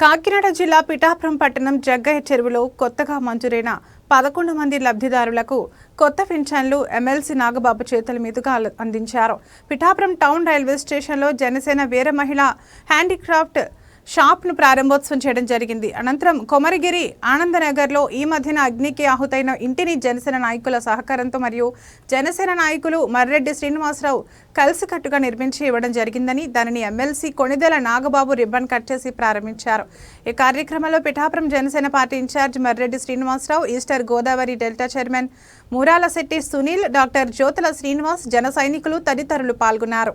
కాకినాడ జిల్లా పిఠాపురం పట్టణం జగ్గయ్య చెరువులో కొత్తగా మంజూరైన పదకొండు మంది లబ్ధిదారులకు కొత్త పింఛన్లు ఎమ్మెల్సీ నాగబాబు చేతుల మీదుగా అందించారు. పిఠాపురం టౌన్ రైల్వే స్టేషన్లో జనసేన వీర మహిళ హ్యాండీక్రాఫ్ట్ షాప్ను ప్రారంభోత్సవం చేయడం జరిగింది. అనంతరం కొమరగిరి ఆనందనగర్లో ఈ మధ్యన అగ్నికి ఆహుతైన ఇంటిని జనసేన నాయకుల సహకారంతో మరియు జనసేన నాయకులు మర్రెడ్డి శ్రీనివాసరావు కలిసికట్టుగా నిర్మించి ఇవ్వడం జరిగిందని దానిని MLC Konidela Nagababu ribbon cut చేసి ప్రారంభించారు. ఈ కార్యక్రమంలో Pithapuram Janasena party incharge Marreddy Srinivasarao eastern Godavari delta chairman Muralasetti Sunil doctor Jyothula Srinivas జన సైనికులు తదితరులు పాల్గొన్నారు.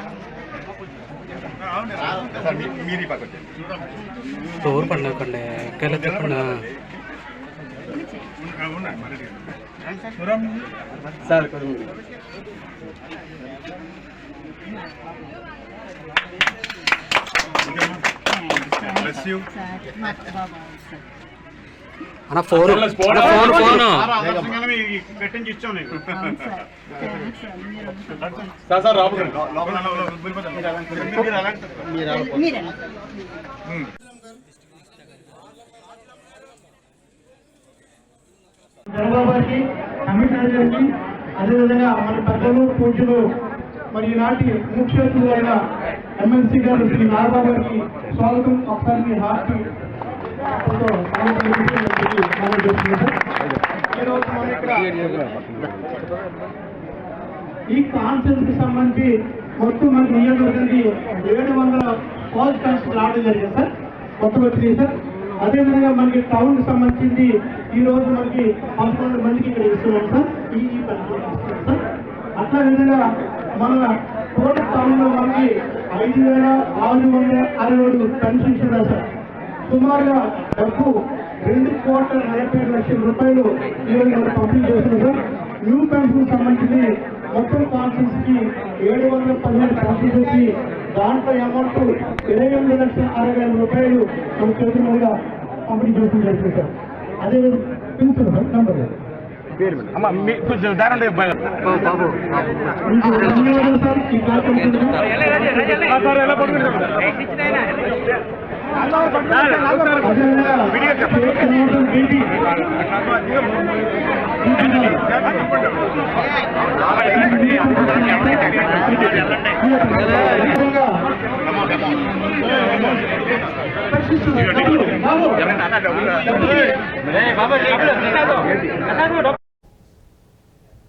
నాయకత్వం టూర్ పండుగకండి ఎక్కడ చెప్పండి సార్ అన్న ఫోన్ గారికి అదేవిధంగా మన పెద్దలు పూజలు మరి ఈనాటి ముఖ్య అతిథులు అయిన ఎమ్మెల్సీ గారు శ్రీ నాగబాబు గారికి స్వాగతం. ఒకసారి మీ హార్ట్ ఈ కాన్ఫరెన్స్కి సంబంధించి మొత్తం మనకి నియోజకవర్గానికి ఏడు వందల కాల్ కన్స్ రావడం జరిగింది సార్. మొత్తం వచ్చింది సార్. అదేవిధంగా మనకి టౌన్కి సంబంధించి ఈ రోజు మనకి పదకొండు మందికి ఇక్కడ ఇస్తున్నాం సార్. ఈ సార్. అట్లా విధంగా మన టోటల్ టౌన్లో మనకి ఐదు వేల ఆరు వందల అరవై ఏడు పెన్షన్ ఉన్నాయి సార్. సుమారుగా డబ్బు రెండు కోట్ల నలభై లక్షల రూపాయలు ఈరోజు మనం పంపిణీ చేస్తున్నాం సార్. న్యూ పెన్షన్ సంబంధించి మొత్తం కాన్ఫరెన్స్కి ఏడు వందల పదిహేను పెన్షన్ వచ్చి దాంట్లో అమౌంట్ ఇరవై ఎనిమిది లక్షల అరవై వేల రూపాయలు మన చేతుల మీదుగా పంపిణీ చేయడం జరిగింది సార్. అదే పెన్షన్ సార్ నంబర్ ధన్యవాదాలు సార్. ఈ కార్యక్రమం బాబు